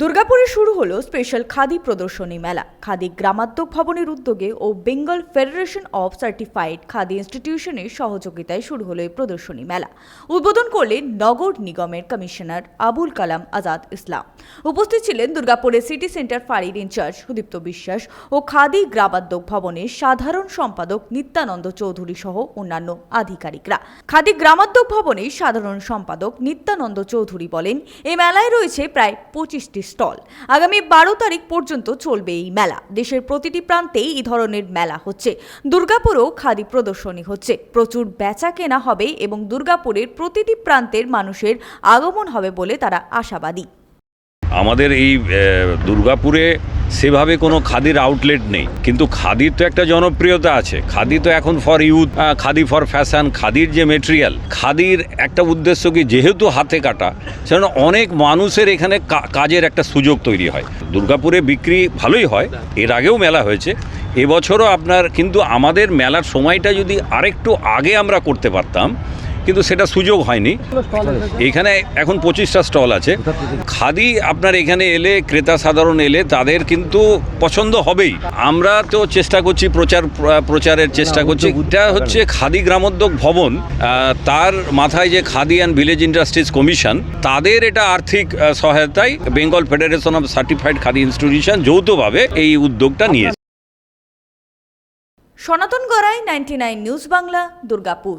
দুর্গাপুরে শুরু হলো স্পেশাল খাদি প্রদর্শনী মেলা। খাদি গ্রামাদ্যক ভবনের উদ্যোগে ও Bengal Federation of certified khadi ইনস্টিটিউশনের সহযোগিতায় শুরু হলো এই প্রদর্শনী মেলা। উদ্বোধন করলেন নগর নিগমের কমিশনার আবুল কালাম আজাদ ইসলাম। উপস্থিত ছিলেন দুর্গাপুরের সিটি সেন্টার ফাঁড়ির ইনচার্জ সুদীপ্ত বিশ্বাস ও খাদি গ্রামাদ্যক ভবনের সাধারণ সম্পাদক নিত্যানন্দ চৌধুরী সহ অন্যান্য আধিকারিকরা। খাদি গ্রামাদ্যক ভবনের সাধারণ সম্পাদক নিত্যানন্দ চৌধুরী বলেন, এই মেলায় রয়েছে প্রায় পঁচিশটি স্টল। আগামী বারো তারিখ পর্যন্ত চলবে এই মেলা। দেশের প্রতিটি প্রান্তেই এই ধরনের মেলা হচ্ছে। দুর্গাপুরেও খাদি প্রদর্শনী হচ্ছে। প্রচুর বেচা কেনা হবে এবং দুর্গাপুরের প্রতিটি প্রান্তের মানুষের আগমন হবে বলে তারা আশাবাদী। আমাদের এই দুর্গাপুরে সেভাবে কোনো খাদির আউটলেট নেই। কিন্তু খাদির তো একটা জনপ্রিয়তা আছে। খাদি তো এখন for youth khadi for fashion খাদির যে মেটেরিয়াল খাদির একটা উদ্দেশ্য কি, যেহেতু হাতে কাটা, সেজন্য অনেক মানুষের এখানে কাজের একটা সুযোগ তৈরি হয়। দুর্গাপুরে বিক্রি ভালোই হয়, এর আগেও মেলা হয়েছে। এবছরও আপনার, কিন্তু আমাদের মেলার সময়টা যদি আরেকটু আগে আমরা করতে পারতাম কিন্তু সেটা সুযোগ হয়নি। এখানে এখন পঁচিশটা স্টল আছে। খাদি আপনার এখানে এলে, ক্রেতা সাধারণ এলে, তাদের কিন্তু পছন্দ হবেই। আমরা তো চেষ্টা করছি প্রচার, প্রচারের চেষ্টা করছি। এটা হচ্ছে খাদি গ্রামোদ্যোগ ভবন। তার মাথায় যে khadi and village industries commission তাদের এটা আর্থিক সহায়তায় Bengal Federation of certified khadi institution যৌথভাবে এই উদ্যোগটা নিয়েছে। Sanatan Garai ninety news Bangla Durgapur